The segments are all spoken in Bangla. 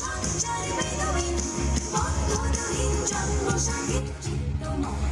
সঞ্চার বেদবিন বন্ধনহীন জন্মসাথীর চিত্ত মুক্ত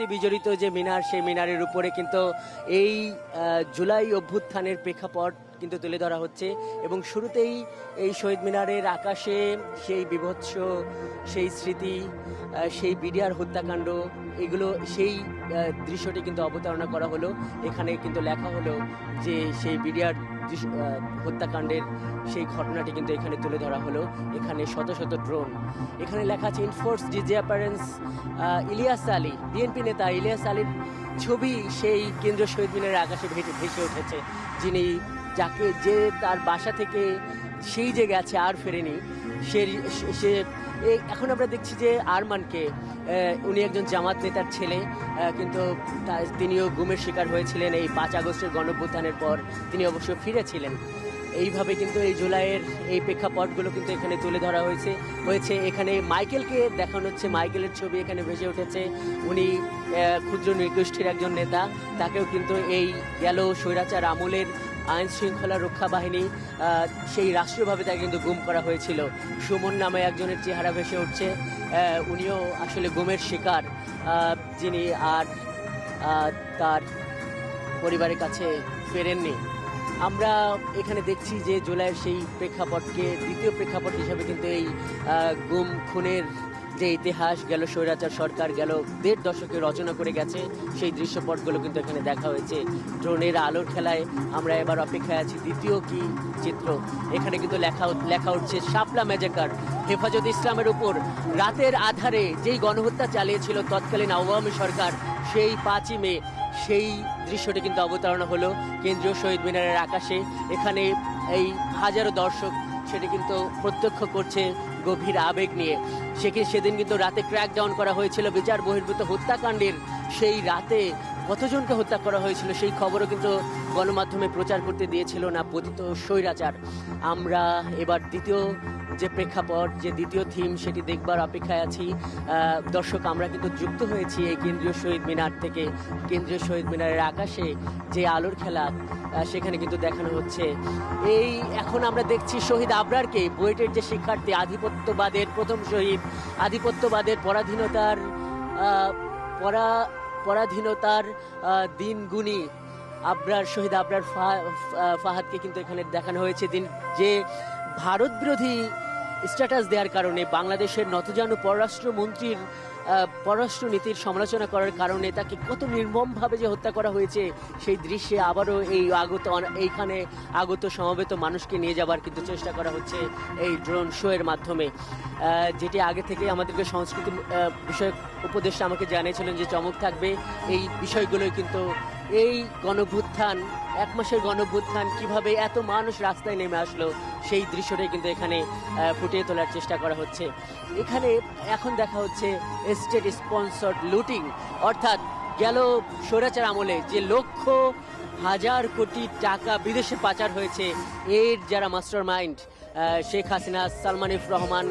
স্মৃতি বিজড়িত যে মিনার সেই মিনারের উপরে কিন্তু এই জুলাই অভ্যুত্থানের প্রেক্ষাপট কিন্তু তুলে ধরা হচ্ছে। এবং শুরুতেই এই শহীদ মিনারের আকাশে সেই বিভৎস সেই স্মৃতি সেই বিডিআর হত্যাকাণ্ড, এগুলো সেই দৃশ্যটি কিন্তু অবতারণা করা হলো। এখানে কিন্তু লেখা হলো যে সেই বিডিআর হত্যাকাণ্ডের সেই ঘটনাটি কিন্তু এখানে তুলে ধরা হলো। এখানে শত শত ড্রোন। এখানে লেখা আছে enforced disappearance Ilias Ali. BNP নেতা ইলিয়াস আলীর ছবি সেই কেন্দ্রীয় শহীদ মিনারের আকাশে ভেসে উঠেছে, যিনি যাকে যে তার বাসা থেকে সেই যে গেছে আর ফেরেনি, সে সে এখন আমরা দেখছি যে আরমানকে উনি একজন জামাত নেতার ছেলে কিন্তু তিনিও গুমের শিকার হয়েছিলেন এই পাঁচ আগস্টের গণভ্যুত্থানের পর, তিনি অবশ্য ফিরেছিলেন। এইভাবে কিন্তু এই জুলাইয়ের এই প্রেক্ষাপটগুলো কিন্তু এখানে তুলে ধরা হয়েছে হয়েছে। এখানে মাইকেলকে দেখানো হচ্ছে, মাইকেলের ছবি এখানে ভেসে উঠেছে। উনি ক্ষুদ্র নৃগোষ্ঠীর একজন নেতা, তাকেও কিন্তু এই গেল স্বৈরাচার আমলের আইন শৃঙ্খলা রক্ষা বাহিনী সেই রাষ্ট্রীয়ভাবে তাকে কিন্তু গুম করা হয়েছিল। সুমন নামে একজনের চেহারা ভেসে উঠছে। উনিও আসলে গুমের শিকার। যিনি আর তার পরিবারের কাছে ফেরেননি। আমরা এখানে দেখছি যে জুলাইয়ের সেই প্রেক্ষাপটকে, দ্বিতীয় প্রেক্ষাপট হিসাবে কিন্তু এই গুম, খুনের যে ইতিহাস গেল, স্বৈরাচার সরকার গেল, দেড় দশকে রচনা করে গেছে, সেই দৃশ্যপটগুলো কিন্তু এখানে দেখা হয়েছে। ড্রোনের আলোর খেলায় আমরা এবার অপেক্ষায় আছি, দ্বিতীয় কি চিত্র? এখানে কিন্তু লেখা লেখা উঠছে, শাপলা ম্যাজেকার হেফাজত ইসলামের উপর রাতের আধারে যেই গণহত্যা চালিয়েছিল তৎকালীন আওয়ামী সরকার, সেই পাঁচই মে, সেই দৃশ্যটি কিন্তু অবতারণা হলো কেন্দ্রীয় শহীদ মিনারের আকাশে। এখানে এই হাজারো দর্শক, সেটি কিন্তু প্রত্যক্ষ করছে গভীর আবেগ নিয়ে। সেখানে সেদিন কিন্তু রাতে ক্র্যাক ডাউন করা হয়েছিল। বিচার বহির্ভূত হত্যাকাণ্ডের সেই রাতে কতজনকে হত্যা করা হয়েছিল সেই খবরও কিন্তু গণমাধ্যমে প্রচার করতে দিয়েছিল না পতিত স্বৈরাচার। আমরা এবার দ্বিতীয় যে প্রেক্ষাপট যে দ্বিতীয় থিম সেটি দেখবার অপেক্ষায় আছি। দর্শক আমরা কিন্তু যুক্ত হয়েছি এই কেন্দ্রীয় শহীদ মিনার থেকে। কেন্দ্রীয় শহীদ মিনারের আকাশে যে আলোর খেলা সেখানে কিন্তু দেখানো হচ্ছে। এই এখন আমরা দেখছি শহীদ আবরারকে বুয়েটের যে শিক্ষার্থী আধিপত্যবাদের প্রথম শহীদ আধিপত্যবাদের পরাধীনতার পরা পরাধীনতার আহ, দিন গুণী আবরার শহীদ আবরার ফাহাদকে কিন্তু এখানে দেখানো হয়েছে। দিন যে ভারত বিরোধী স্ট্যাটাস দেওয়ার কারণে বাংলাদেশের নতজানু পররাষ্ট্রমন্ত্রীর পররাষ্ট্র নীতির সমালোচনা করার কারণে তাকে কত নির্মমভাবে যে হত্যা করা হয়েছে, সেই দৃশ্যে আবারও এই আগত, এইখানে আগত সমবেত মানুষকে নিয়ে যাবার কিন্তু চেষ্টা করা হচ্ছে এই ড্রোন শো এর মাধ্যমে। যেটি আগে থেকে আমাদেরকে সংস্কৃতি বিষয়ক উপদেষ্টা আমাকে জানিয়েছিলেন যে চমক থাকবে। এই বিষয়গুলোই কিন্তু এই গণভ্যুত্থান, এক মাসের গণভ্যুত্থান কীভাবে এত মানুষ রাস্তায় নেমে আসলো, সেই দৃশ্যটাই কিন্তু এখানে ফুটিয়ে তোলার চেষ্টা করা হচ্ছে। এখানে এখন দেখা হচ্ছে স্টেট স্পন্সর্ড লুটিং, অর্থাৎ গেল স্বৈরাচার আমলে যে লক্ষ হাজার কোটি টাকা বিদেশে পাচার হয়েছে, এর যারা মাস্টার মাইন্ড শেখ হাসিনা সালমানিফ রহমান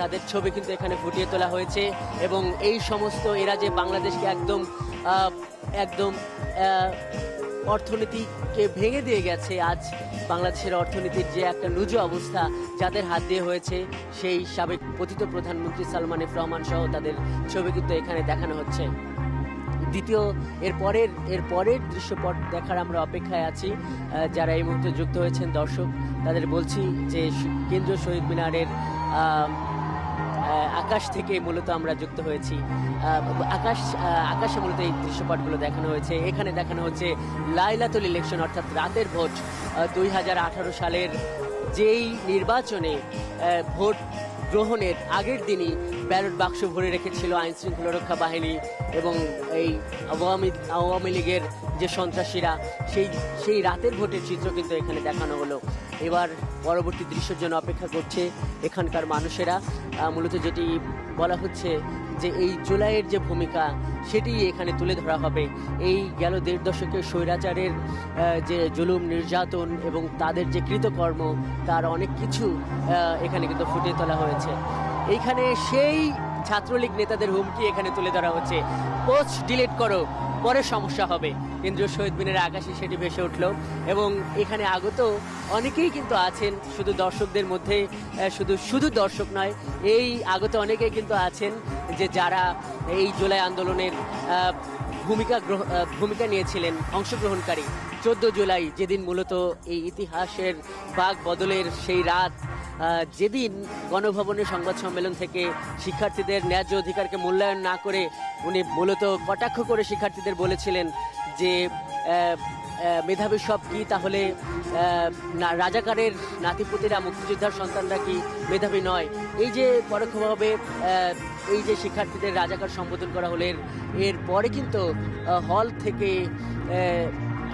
তাদের ছবি কিন্তু এখানে ফুটিয়ে তোলা হয়েছে এবং এই সমস্ত এরা যে বাংলাদেশকে একদম একদম অর্থনীতিকে ভেঙে দিয়ে গেছে আজ বাংলাদেশের অর্থনীতির যে একটা নুজু অবস্থা যাদের হাত দিয়ে হয়েছে সেই সাবেক পতিত প্রধানমন্ত্রী সালমান এফ রহমান সহ তাদের ছবি কিন্তু এখানে দেখানো হচ্ছে। দ্বিতীয়, এর পরের এর পরের দৃশ্যপট দেখার আমরা অপেক্ষায় আছি যারা এই মুহূর্তে যুক্ত হয়েছেন দর্শক, তাদের বলছি যে কেন্দ্রীয় শহীদ মিনারের আকাশ থেকে মূলত আমরা যুক্ত হয়েছি। আকাশ আকাশে মূলত এই দৃশ্যপটগুলো দেখানো হয়েছে। এখানে দেখানো হচ্ছে লাইলাতুল ইলেকশন, অর্থাৎ রাতের ভোট দুই হাজার আঠারো সালের যেই নির্বাচনে ভোট গ্রহণের আগের দিনই ব্যালট বাক্স ভরে রেখেছিল আইন শৃঙ্খলা রক্ষা বাহিনী এবং এই আওয়ামী আওয়ামী লীগের যে সন্ত্রাসীরা, সেই সেই রাতের ভোটের চিত্র কিন্তু এখানে দেখানো হলো। এবার পরবর্তী দৃশ্যের জন্য অপেক্ষা করছে এখানকার মানুষেরা। মূলত যেটি বলা হচ্ছে যে এই জুলাইয়ের যে ভূমিকা, সেটি এখানে তুলে ধরা হবে। এই গেল দেড় দশকের স্বৈরাচারের যে জুলুম, নির্যাতন এবং তাদের যে কৃতকর্ম, তার অনেক কিছু এখানে কিন্তু ফুটিয়ে তোলা হয়েছে। এইখানে সেই ছাত্রলীগ নেতাদের হুমকি এখানে তুলে ধরা হচ্ছে। পোস্ট ডিলিট করো। পরে সমস্যা হবে। কেন্দ্রীয় শহীদ মিনারের আকাশে সেটি ভেসে উঠল এবং এখানে আগত অনেকেই কিন্তু আছেন, শুধু দর্শকদের মধ্যে শুধু শুধু দর্শক নয়, এই আগত অনেকেই কিন্তু আছেন যে যারা এই জুলাই আন্দোলনের ভূমিকা ভূমিকা নিয়েছিলেন, অংশগ্রহণকারী। চোদ্দ জুলাই যেদিন মূলত এই ইতিহাসের বাঘ বদলের সেই রাত যেদিন গণভবনে সংবাদ সম্মেলন থেকে শিক্ষার্থীদের ন্যায্য অধিকারকে মূল্যায়ন না করে উনি মূলত কটাক্ষ করে শিক্ষার্থীদের বলেছিলেন যে মেধাবী সব কি? তাহলে রাজাকারের নাতিপুতিরা, মুক্তিযোদ্ধার সন্তানরা কি মেধাবী নয়? এই যে পরোক্ষভাবে এই যে শিক্ষার্থীদের রাজাকার সম্বোধন করা হলো, এর পরে কিন্তু হল থেকে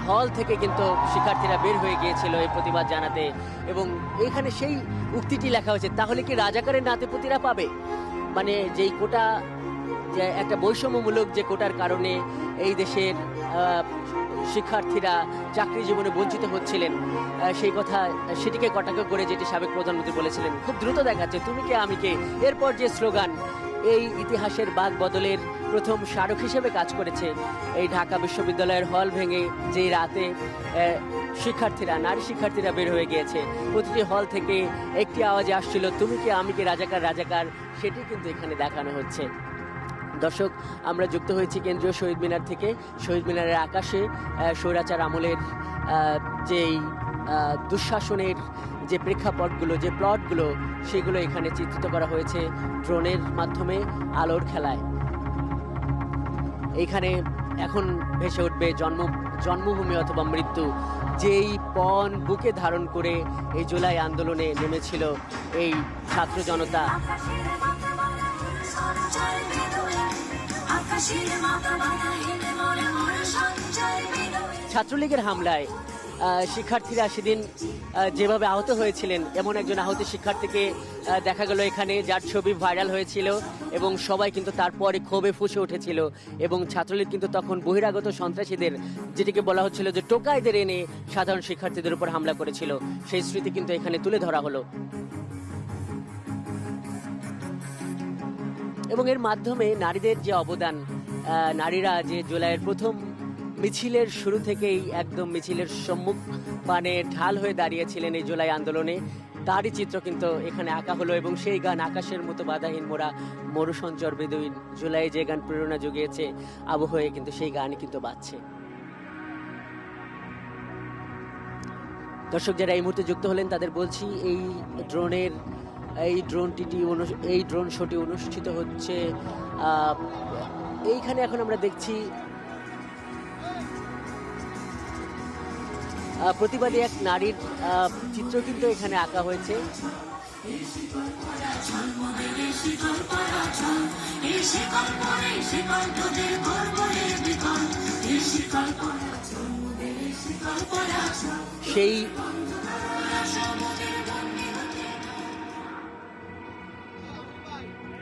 হল থেকে কিন্তু শিক্ষার্থীরা বের হয়ে গিয়েছিল এই প্রতিবাদ জানাতে। এবং এখানে সেই উক্তিটি লেখা হয়েছে, তাহলে কি রাজাকারের নাতিপুতিরা পাবে? মানে যেই কোটা, যে একটা বৈষম্যমূলক যে কোটার কারণে এই দেশের শিক্ষার্থীরা চাকরি জীবনে বঞ্চিত হচ্ছিলেন সেই কথা সেটিকে কটাক্ষ করে যেটি সাবেক প্রধানমন্ত্রী বলেছিলেন। খুব দ্রুত দেখাচ্ছে, তুমি কে, আমি কে? এরপর যে স্লোগান এই ইতিহাসের বাঘ বদলের প্রথম স্মারক হিসেবে কাজ করেছে এই ঢাকা বিশ্ববিদ্যালয়ের হল ভেঙে যেই রাতে শিক্ষার্থীরা, নারী শিক্ষার্থীরা বের হয়ে গিয়েছে। প্রতিটি হল থেকে একটি আওয়াজে আসছিল, তুমি কি আমি কি রাজাকার রাজাকার? সেটি কিন্তু এখানে দেখানো হচ্ছে। দর্শক, আমরা যুক্ত হয়েছি কেন্দ্রীয় শহীদ মিনার থেকে। শহীদ মিনারের আকাশে স্বৈরাচার আমলের যেই দুঃশাসনের যে প্রেক্ষাপটগুলো যে প্লটগুলো সেগুলো এখানে চিত্রিত করা হয়েছে ড্রোনের মাধ্যমে আলোর খেলায়। এইখানে এখন ভেসে উঠবে জন্ম জন্মভূমি অথবা মৃত্যু। যেই পণ বুকে ধারণ করে এই জুলাই আন্দোলনে নেমেছিল এই ছাত্র জনতা। ছাত্রলীগের হামলায় শিক্ষার্থীরা সেদিন যেভাবে আহত হয়েছিলেন, এমন একজন আহত শিক্ষার্থীকে দেখা গেল এখানে যার ছবি ভাইরাল হয়েছিল এবং সবাই কিন্তু তারপরে ক্ষোভে ফুসে উঠেছিল এবং ছাত্রলীগ কিন্তু তখন বহিরাগত সন্ত্রাসীদের, যেটিকে বলা হচ্ছিল যে টোকাইদের এনে সাধারণ শিক্ষার্থীদের উপর হামলা করেছিল। সেই স্মৃতি কিন্তু এখানে তুলে ধরা হলো। এবং এর মাধ্যমে নারীদের যে অবদান নারীরা যে জুলাইয়ের প্রথম মিছিলের শুরু থেকেই একদম মিছিলের সম্মুখ পানে ঢাল হয়ে দাঁড়িয়েছিলেন এই জুলাই আন্দোলনে। তারই চিত্র কিন্তু এখানে আঁকা হলো এবং সেই গান আকাশের মতো বাধাহীন মোরা মরুসঞ্চর বেদুইন জুলাই যে গান প্রেরণা জুগিয়েছে আবহয়ে কিন্তু সেই গানই কিন্তু বাজছে। দর্শক যারা এই মুহূর্তে যুক্ত হলেন, তাদের বলছি এই ড্রোনের, এই ড্রোনটিটি অনু- এই ড্রোন শোটি অনুষ্ঠিত হচ্ছে এইখানে এখন আমরা দেখছি প্রতিবাদী এক নারীর চিত্র কিন্তু এখানে আঁকা হয়েছে। সেই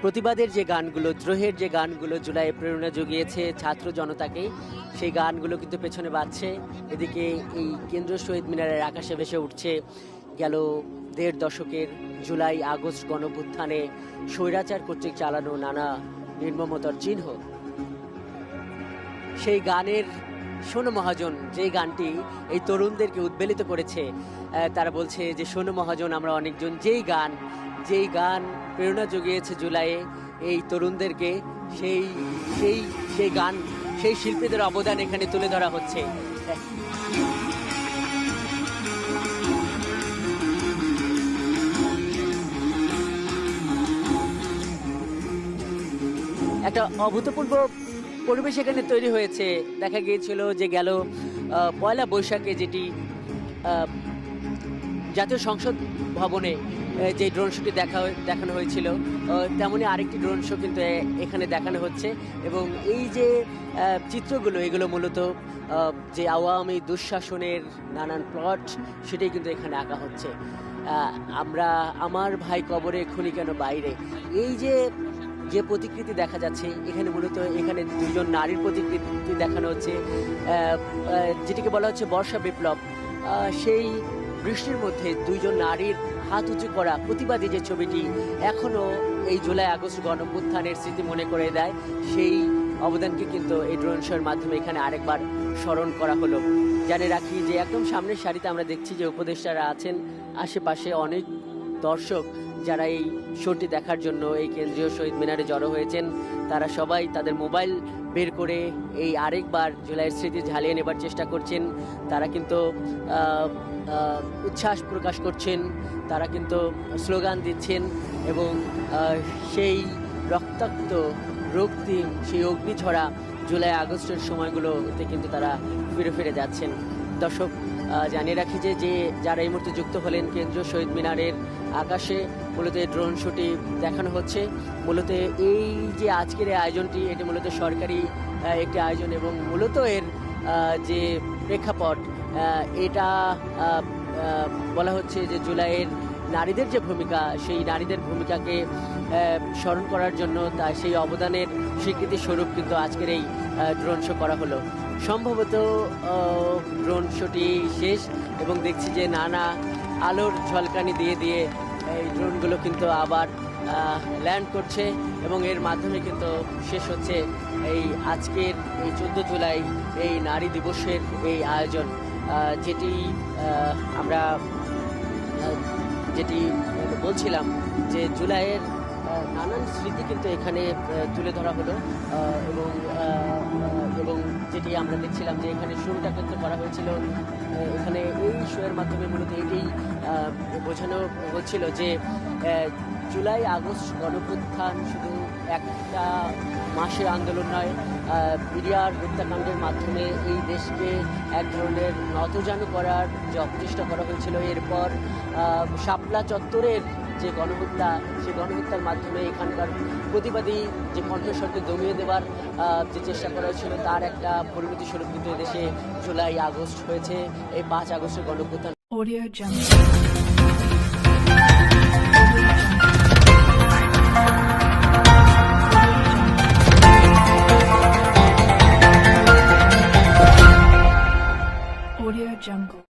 প্রতিবাদের যে গানগুলো, দ্রোহের যে গানগুলো জুলাই প্রেরণা জুগিয়েছে ছাত্র জনতাকে সেই গানগুলো কিন্তু পেছনে বাজছে এদিকে এই কেন্দ্র শহীদ মিনারের আকাশে ভেসে উঠছে। গেল দেড় দশকের জুলাই, আগস্ট গণভুত্থানে স্বৈরাচার কর্তৃক চালানো নানা নির্মমতার চিহ্ন। সেই গানের সোনু মহাজন যেই গানটি এই তরুণদেরকে উদ্বেলিত করেছে তারা বলছে যে, সোনু মহাজন, আমরা অনেকজন, যেই গান যেই গান প্রেরণা জুগিয়েছে জুলাইয়ে, এই তরুণদেরকে সেই সেই সেই গান সেই শিল্পীদের অবদান এখানে তুলে ধরা হচ্ছে। একটা অভূতপূর্ব পরিবেশ এখানে তৈরি হয়েছে। দেখা গিয়েছিল যে গেল পয়লা বৈশাখে যেটি জাতীয় সংসদ ভবনে যে ড্রোন শোটি দেখা দেখানো হয়েছিল তেমনই আরেকটি ড্রোন শো কিন্তু এখানে দেখানো হচ্ছে। এবং এই যে চিত্রগুলো, এগুলো মূলত যে আওয়ামী দুঃশাসনের নানান প্লট সেটাই কিন্তু এখানে আঁকা হচ্ছে। আমরা, আমার ভাই কবরে খুনি কেন বাইরে? এই যে যে প্রতিকৃতি দেখা যাচ্ছে, এখানে মূলত এখানে দুজন নারীর প্রতিকৃতি দেখানো হচ্ছে। যেটিকে বলা হচ্ছে বর্ষা বিপ্লব। সেই বৃষ্টির মধ্যে দুইজন নারীর হাত উঁচু করা প্রতিবাদী যে ছবিটি এখনও এই জুলাই আগস্ট গণপুত্থানের স্মৃতি মনে করে দেয়, সেই অবদানকে কিন্তু এই ড্রোন শোর মাধ্যমে এখানে আরেকবার স্মরণ করা হলো। জানে রাখি যে একদম সামনের সারিতে আমরা দেখছি যে উপদেষ্টারা আছেন, আশেপাশে অনেক দর্শক যারা এই শোটি দেখার জন্য এই কেন্দ্রীয় শহীদ মিনারে জড়ো হয়েছেন, তারা সবাই তাদের মোবাইল বের করে এই আরেকবার জুলাইয়ের স্মৃতি ঝালিয়ে নেবার চেষ্টা করছেন। তারা কিন্তু উচ্ছ্বাস প্রকাশ করছেন। তারা কিন্তু স্লোগান দিচ্ছেন এবং সেই রক্তাক্ত রক্তিম সেই অগ্নিঝরা জুলাই আগস্টের সময়গুলোতে কিন্তু তারা ফিরে ফিরে যাচ্ছেন। দর্শক জানিয়ে রাখি যে যে যারা এই মুহূর্তে যুক্ত হলেন কেন্দ্রীয় শহীদ মিনারের আকাশে, মূলত ড্রোন শোটি দেখানো হচ্ছে। মূলত এই যে আজকের এই আয়োজনটি, এটি মূলত সরকারি একটি আয়োজন এবং মূলত এর যে প্রেক্ষাপট এটা বলা হচ্ছে যে জুলাইয়ের নারীদের যে ভূমিকা, সেই নারীদের ভূমিকাকে স্মরণ করার জন্য তা, সেই অবদানের স্বীকৃতি স্বরূপ কিন্তু আজকের এই ড্রোন শো করা হলো। সম্ভবত ড্রোন শোটি শেষ এবং দেখছি যে নানা আলোর ঝলকানি দিয়ে দিয়ে এই ড্রোনগুলো কিন্তু আবার ল্যান্ড করছে এবং এর মাধ্যমে কিন্তু শেষ হচ্ছে এই আজকের এই চোদ্দ জুলাই এই নারী দিবসের এই আয়োজন যেটি আমরা যেটি বলছিলাম যে জুলাইয়ের নানান স্মৃতি কিন্তু এখানে তুলে ধরা হলো এবং এবং যেটি আমরা দেখছিলাম যে এখানে শুরুটা কিন্তু করা হয়েছিল এখানে এই শোয়ের মাধ্যমে মূলত এটাই বোঝানো হচ্ছিল যে জুলাই আগস্ট গণপ্রত্থান শুধু একটা মাসের আন্দোলন নয় আহ, পিরিয়ার হত্যাকাণ্ডের মাধ্যমে এই দেশকে এক ধরনের নতজানু করার যে করা হয়েছিল। এরপর শাপলা চত্বরের যে গণহত্যা সেই গণহত্যার মাধ্যমে এখানকার প্রতিবাদী যে কণ্ঠস্বরকে দমিয়ে দেবার যে চেষ্টা করা হয়েছিল, তার একটা পরিণতি স্বরূপ কিন্তু এদেশে জুলাই, আগস্ট হয়েছে এই পাঁচ আগস্টের গণহত্যা Audio Jungle.